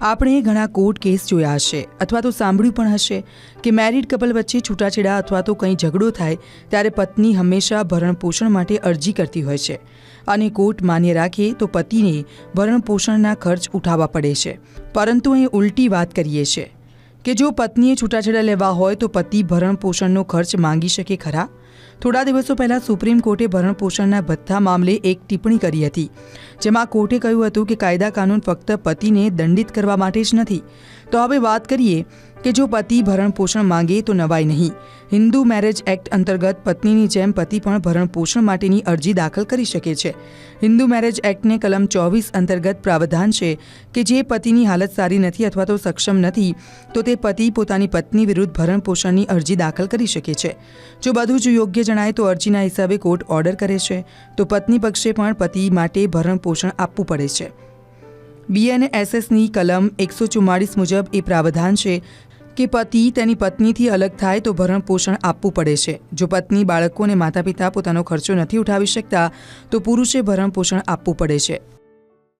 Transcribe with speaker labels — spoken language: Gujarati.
Speaker 1: આપણે ઘણા કોર્ટ કેસ જોયા હશે, અથવા તો સાંભળ્યું પણ હશે કે મેરિડ કપલ વચ્ચે છૂટાછેડા અથવા તો કંઈ ઝઘડો થાય ત્યારે પત્ની હંમેશા ભરણપોષણ માટે અરજી કરતી હોય છે. અને કોર્ટ માન્ય રાખે તો પતિને ભરણપોષણના ખર્ચ ઉઠાવવા પડે છે. પરંતુ અહીં ઉલટી વાત કરીએ છીએ. કે જો પત્નીએ છૂટાછેડા લેવા હોય તો પતિ ભરણપોષણનો ખર્ચ માંગી શકે ખરા? થોડા દિવસો પહેલાં સુપ્રીમ કોર્ટે ભરણપોષણના ભથ્થા મામલે એક ટિપ્પણી કરી હતી, જેમાં કોર્ટે કહ્યું હતું કે કાયદા કાનૂન ફક્ત પતિને દંડિત કરવા માટે જ નથી. તો હવે વાત કરીએ કે જો પતિ ભરણપોષણ માંગે તો નવાય નહીં. હિન્દુ મેરેજ એક્ટ અંતર્ગત પત્નીની જેમ પતિ પણ ભરણપોષણ માટેની અરજી દાખલ કરી શકે છે. હિન્દુ મેરેજ એક્ટને કલમ ચોવીસ અંતર્ગત પ્રાવધાન છે કે જે પતિની હાલત સારી નથી અથવા તો સક્ષમ નથી, તો તે પતિ પોતાની પત્ની વિરુદ્ધ ભરણપોષણની અરજી દાખલ કરી શકે છે. જો બધું જ યોગ્ય જણાય તો અરજીના હિસાબે કોર્ટ ઓર્ડર કરે છે, તો પત્ની પક્ષે પણ પતિ માટે ભરણપોષણ આપવું પડે છે. બીએનએસએસની કલમ એકસો ચુમ્માળીસ મુજબ એ પ્રાવધાન છે કે પતિ તેની પત્નીથી અલગ થાય તો ભરણપોષણ આપવું પડે છે. જો પત્ની બાળકો અને માતા પિતા પોતાનો ખર્ચો નથી ઉઠાવી શકતા, તો પુરુષે ભરણપોષણ આપવું પડે છે.